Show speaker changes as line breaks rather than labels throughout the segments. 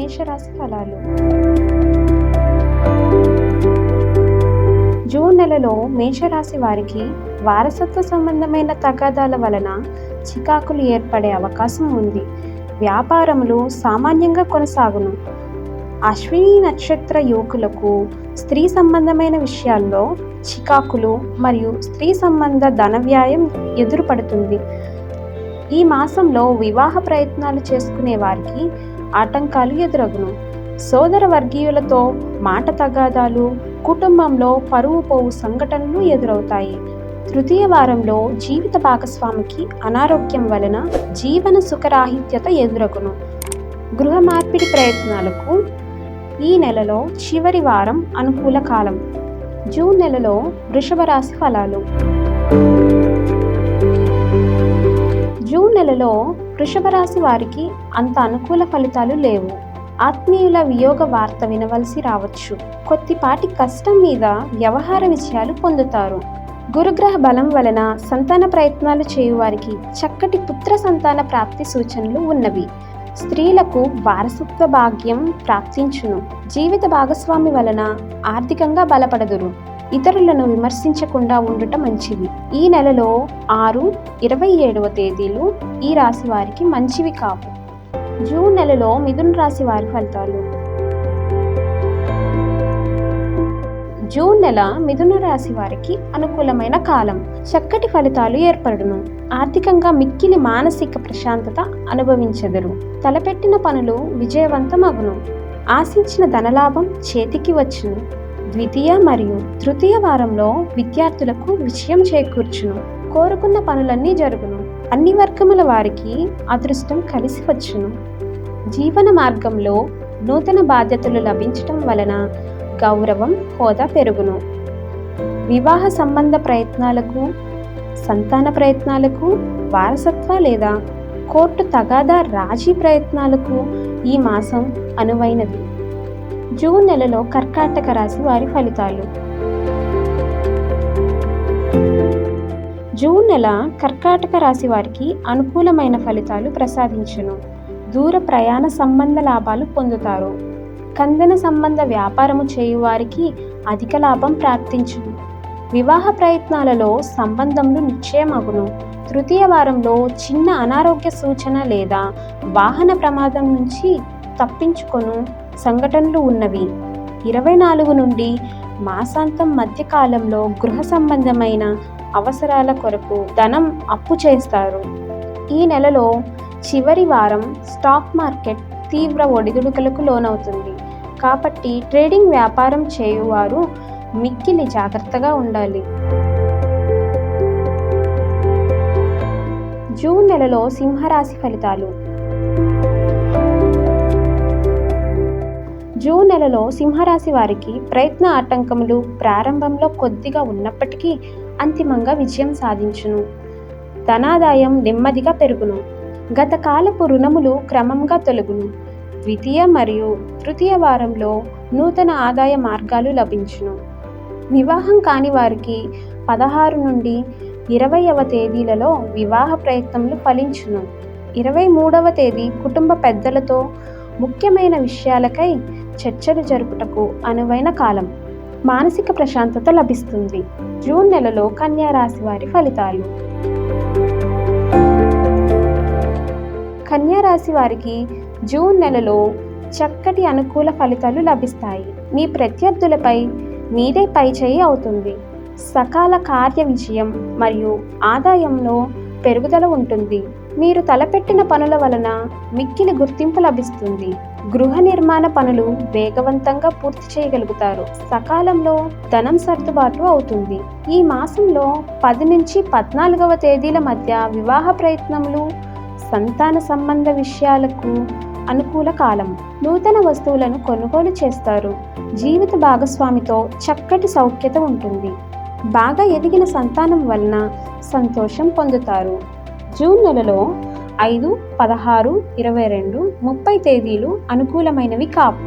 మేషరాశి ఫలాలు. జూన్ నెలలో మేషరాశి వారికి వారసత్వ సంబంధమైన తగాదాల వలన చికాకులు ఏర్పడే అవకాశం ఉంది. వ్యాపారములు సామాన్యంగా కొనసాగును. అశ్విని నక్షత్ర యువకులకు స్త్రీ సంబంధమైన విషయాల్లో చికాకులు మరియు స్త్రీ సంబంధ ధన వ్యయం ఎదురుపడుతుంది. ఈ మాసంలో వివాహ ప్రయత్నాలు చేసుకునే వారికి ఆటంకాలు ఎదురగును. సోదర వర్గీయులతో మాట తగాదాలు కుటుంబంలో పరువు పోవు సంఘటనలు ఎదురవుతాయి. తృతీయ వారంలో జీవిత భాగస్వామికి అనారోగ్యం వలన జీవన సుఖరాహిత్యత ఎదురగును. గృహ మార్పిడి ప్రయత్నాలకు ఈ నెలలో చివరి వారం అనుకూల కాలం. జూన్ నెలలో వృషభ రాశి ఫలాలు. జూన్ నెలలో వృషభ రాశి వారికి అంత అనుకూల ఫలితాలు లేవు. ఆత్మీయుల వియోగ వార్త వినవలసి రావచ్చు. కొద్దిపాటి కష్టం మీద వ్యవహార విజయాలు పొందుతారు. గురుగ్రహ బలం వలన సంతాన ప్రయత్నాలు చేయువారికి చక్కటి పుత్ర సంతాన ప్రాప్తి సూచనలు ఉన్నవి. స్త్రీలకు వారసత్వ భాగ్యం ప్రాప్తించును. జీవిత భాగస్వామి వలన ఆర్థికంగా బలపడదురు. ఇతరులను విమర్శించకుండా ఉండుట మంచిది. ఈ నెలలో ఆరు ఇరవై ఏడవ తేదీలు ఈ రాశి వారికి మంచివి కావు. జూన్ నెలలో మిథున రాశి వారి ఫలితాలు. జూన్ నెల మిథున రాశి వారికి అనుకూలమైన కాలం. చక్కటి ఫలితాలు ఏర్పడును. ఆర్థికంగా మిక్కిలి మానసిక ప్రశాంతత అనుభవించెదరు. తలపెట్టిన పనులు విజయవంతమగును. ఆశించిన ధనలాభం చేతికి వచ్చును. ద్వితీయ మరియు తృతీయ వారంలో విద్యార్థులకు విజయం చేకూర్చును. కోరుకున్న పనులన్నీ జరుగును. అన్ని వర్గముల వారికి అదృష్టం కలిసి వచ్చును. జీవన మార్గంలో నూతన బాధ్యతలు లభించటం వలన గౌరవం హోదా పెరుగును. వివాహ సంబంధ ప్రయత్నాలకు సంతాన ప్రయత్నాలకు వారసత్వ లేదా కోర్టు తగాదా రాజీ ప్రయత్నాలకు ఈ మాసం అనువైనది. జూన్ నెలలో కర్కాటక రాశి వారి ఫలితాలు. జూన్ నెల కర్కాటక రాశి వారికి అనుకూలమైన ఫలితాలు ప్రసాదించును. దూర ప్రయాణ సంబంధ లాభాలు పొందుతారు. కందన సంబంధ వ్యాపారము చేయువారికి అధిక లాభం ప్రాప్తించును. వివాహ ప్రయత్నాలలో సంబంధములు నిశ్చయమగును. తృతీయ వారంలో చిన్న అనారోగ్య సూచన లేదా వాహన ప్రమాదం నుంచి తప్పించుకొను. సంఘటనలు ఉన్నవి. ఇరవై నాలుగు నుండి మాసాంతం మధ్యకాలంలో గృహ సంబంధమైన అవసరాల కొరకు ధనం అప్పు చేస్తారు. ఈ నెలలో చివరి వారం స్టాక్ మార్కెట్ తీవ్ర ఒడిదుడుకులకు లోనవుతుంది. కాబట్టి ట్రేడింగ్ వ్యాపారం చేయువారు మిక్కిలి జాగ్రత్తగా ఉండాలి. జూన్ నెలలో సింహరాశి ఫలితాలు. జూన్ నెలలో సింహరాశి వారికి ప్రయత్న ఆటంకములు ప్రారంభంలో కొద్దిగా ఉన్నప్పటికీ అంతిమంగా విజయం సాధించును. ధనాదాయం నెమ్మదిగా పెరుగును. గత కాలపు రుణములు క్రమంగా తొలగును. ద్వితీయ మరియు తృతీయ వారంలో నూతన ఆదాయ మార్గాలు లభించును. వివాహం కాని వారికి పదహారు నుండి ఇరవైవ తేదీలలో వివాహ ప్రయత్నములు ఫలించును. ఇరవై మూడవ తేదీ కుటుంబ పెద్దలతో ముఖ్యమైన విషయాలకై చర్చలు జరుపుటకు అనువైన కాలం. మానసిక ప్రశాంతత లభిస్తుంది. జూన్ నెలలో కన్యా రాశి వారి ఫలితాలు. కన్యా రాశి వారికి జూన్ నెలలో చక్కటి అనుకూల ఫలితాలు లభిస్తాయి. మీ ప్రత్యర్థులపై మీదే పైచేయి అవుతుంది. సకాల కార్య విజయం మరియు ఆదాయంలో పెరుగుదల ఉంటుంది. మీరు తలపెట్టిన పనుల వలన మిక్కిలి గుర్తింపు లభిస్తుంది. గృహ నిర్మాణ పనులు వేగవంతంగా పూర్తి చేయగలుగుతారు. సకాలంలో ధనం సర్దుబాటు అవుతుంది. ఈ మాసంలో పది నుంచి పద్నాలుగవ తేదీల మధ్య వివాహ ప్రయత్నములు సంతాన సంబంధ విషయాలకు అనుకూల కాలం. నూతన వస్తువులను కొనుగోలు చేస్తారు. జీవిత భాగస్వామితో చక్కటి సౌఖ్యత ఉంటుంది. బాగా ఎదిగిన సంతానం వలన సంతోషం పొందుతారు. జూన్ నెలలో ఐదు పదహారు ఇరవై రెండు ముప్పై తేదీలు అనుకూలమైనవి కావు.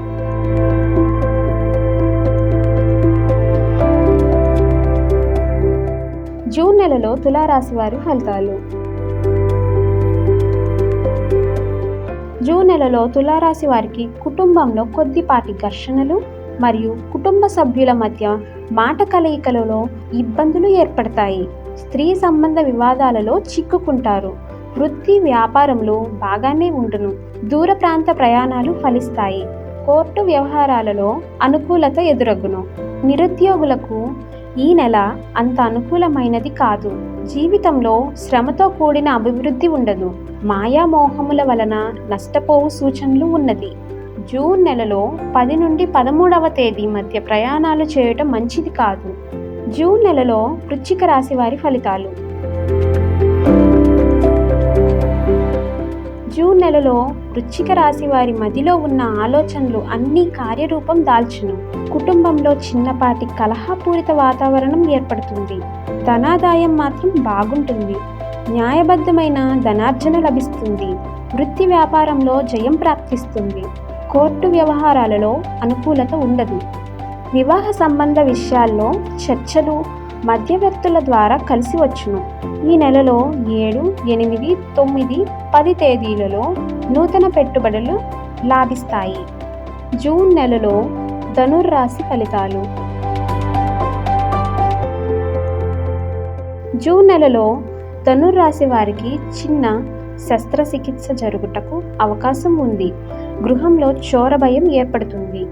జూన్ నెలలో తులారాశి వారి ఫలితాలు. జూన్ నెలలో తులారాశి వారికి కుటుంబంలో కొద్దిపాటి ఘర్షణలు మరియు కుటుంబ సభ్యుల మధ్య మాట కలయికలలో ఇబ్బందులు ఏర్పడతాయి. స్త్రీ సంబంధ వివాదాలలో చిక్కుకుంటారు. వృత్తి వ్యాపారంలో బాగానే ఉండును. దూర ప్రాంత ప్రయాణాలు ఫలిస్తాయి. కోర్టు వ్యవహారాలలో అనుకూలత ఎదురగును. నిరుద్యోగులకు ఈ నెల అంత అనుకూలమైనది కాదు. జీవితంలో శ్రమతో కూడిన అభివృద్ధి ఉండదు. మాయామోహముల వలన నష్టపోవు సూచనలు ఉన్నది. జూన్ నెలలో పది నుండి పదమూడవ తేదీ మధ్య ప్రయాణాలు చేయటం మంచిది కాదు. జూన్ నెలలో వృచ్చిక రాశి వారి ఫలితాలు. జూన్ నెలలో వృచ్చిక రాశి వారి మదిలో ఉన్న ఆలోచనలు అన్నీ కార్యరూపం దాల్చును. కుటుంబంలో చిన్నపాటి కలహపూరిత వాతావరణం ఏర్పడుతుంది. ధనాదాయం మాత్రం బాగుంటుంది. న్యాయబద్ధమైన ధనార్జన లభిస్తుంది. వృత్తి వ్యాపారంలో జయం ప్రాప్తిస్తుంది. కోర్టు వ్యవహారాలలో అనుకూలత ఉండదు. వివాహ సంబంధ విషయాల్లో చర్చలు మధ్యవర్తుల ద్వారా కలిసి వచ్చును. ఈ నెలలో ఏడు ఎనిమిది తొమ్మిది పది తేదీలలో నూతన పెట్టుబడులు లాభిస్తాయి. జూన్ నెలలో ధనుర్రాశి ఫలితాలు. జూన్ నెలలో ధనుర్రాశి వారికి చిన్న శస్త్రచికిత్స జరుగుటకు అవకాశం ఉంది. గృహంలో చోరభయం ఏర్పడుతుంది.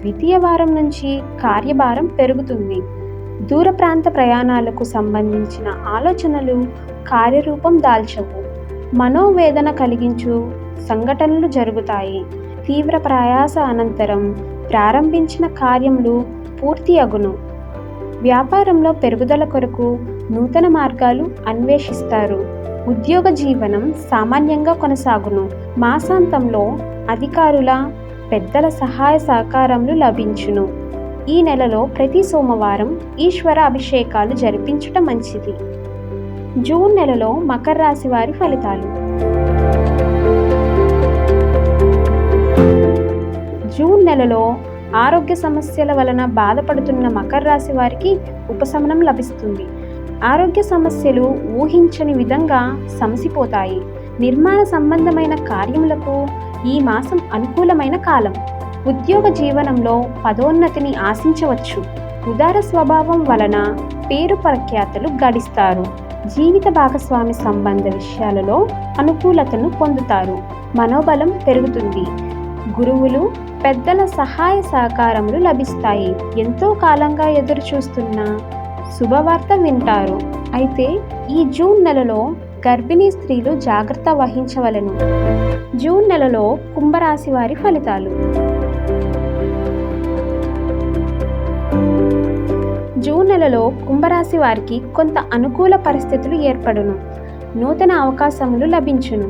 ద్వితీయ వారం నుంచి కార్యభారం పెరుగుతుంది. దూర ప్రాంత ప్రయాణాలకు సంబంధించిన ఆలోచనలు కార్యరూపం దాల్చవు. మనోవేదన కలిగించు సంఘటనలు జరుగుతాయి. తీవ్ర ప్రయాస అనంతరం ప్రారంభించిన కార్యములు పూర్తి అగును. వ్యాపారంలో పెరుగుదల కొరకు నూతన మార్గాలు అన్వేషిస్తారు. ఉద్యోగ జీవనం సామాన్యంగా కొనసాగును. మాసాంతంలో అధికారుల పెద్దల సహాయ సహకారములు లభించును. ఈ నెలలో ప్రతి సోమవారం ఈశ్వర అభిషేకాలు జరిపించటం మంచిది. జూన్ నెలలో మకర రాశి వారి ఫలితాలు. జూన్ నెలలో ఆరోగ్య సమస్యల వలన బాధపడుతున్న మకర రాశి వారికి ఉపశమనం లభిస్తుంది. ఆరోగ్య సమస్యలు ఊహించని విధంగా సమసిపోతాయి. నిర్మాణ సంబంధమైన కార్యములకు ఈ మాసం అనుకూలమైన కాలం. ఉద్యోగ జీవనంలో పదోన్నతిని ఆశించవచ్చు. ఉదార స్వభావం వలన పేరు ప్రఖ్యాతలు గడిస్తారు. జీవిత భాగస్వామి సంబంధ విషయాలలో అనుకూలతను పొందుతారు. మనోబలం పెరుగుతుంది. గురువులు పెద్దల సహాయ సహకారములు లభిస్తాయి. ఎంతో కాలంగా ఎదురు చూస్తున్న శుభవార్త వింటారు. అయితే ఈ జూన్ నెలలో గర్భిణీ స్త్రీలు జాగ్రత్త వహించవలను. జూన్ నెలలో కుంభరాశి వారి ఫలితాలు. జూన్ నెలలో కుంభరాశి వారికి కొంత అనుకూల పరిస్థితులు ఏర్పడును. నూతన అవకాశములు లభించును.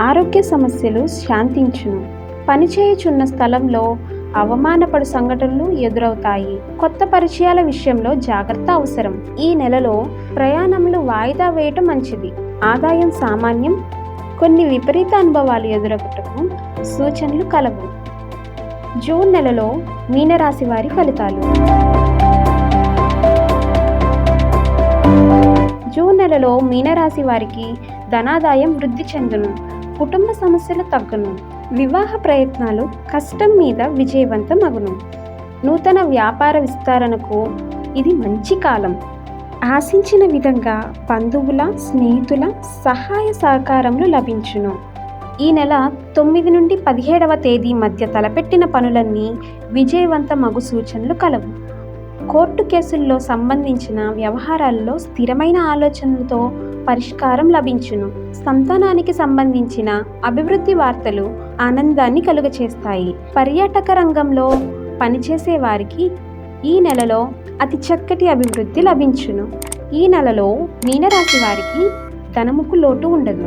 ఆరోగ్య సమస్యలు శాంతించును. పనిచేయుచున్న స్థలంలో అవమానపడు సంఘటనలు ఎదురవుతాయి. కొత్త పరిచయాల విషయంలో జాగ్రత్త అవసరం. ఈ నెలలో ప్రయాణములు వాయిదా వేయటం మంచిది. ఆదాయం సామాన్యం కొన్ని విపరీత అనుభవాలు ఎదురొకటకు సూచనలు కలవు. జూన్ నెలలో మీనరాశి వారి ఫలితాలు జూన్ నెలలో మీనరాశి వారికి ధనాదాయం వృద్ధి చెందును. కుటుంబ సమస్యలు తగ్గును. వివాహ ప్రయత్నాలు కష్టం మీద విజయవంతం అగును నూతన వ్యాపార విస్తరణకు ఇది మంచి కాలం. ఆశించిన విధంగా బంధువుల స్నేహితుల సహాయ సహకారములు లభించును. ఈ నెల తొమ్మిది నుండి పదిహేడవ తేదీ మధ్య తలపెట్టిన పనులన్నీ విజయవంతమగు సూచనలు కలవు. కోర్టు కేసుల్లో సంబంధించిన వ్యవహారాల్లో స్థిరమైన ఆలోచనలతో పరిష్కారం లభించును. సంతానానికి సంబంధించిన అభివృద్ధి వార్తలు ఆనందాన్ని కలుగచేస్తాయి. పర్యాటక రంగంలో పనిచేసే వారికి ఈ నెలలో అతి చక్కటి అభివృద్ధి లభించును. ఈ నెలలో మీనరాశి వారికి ధనముకు లోటు ఉండదు.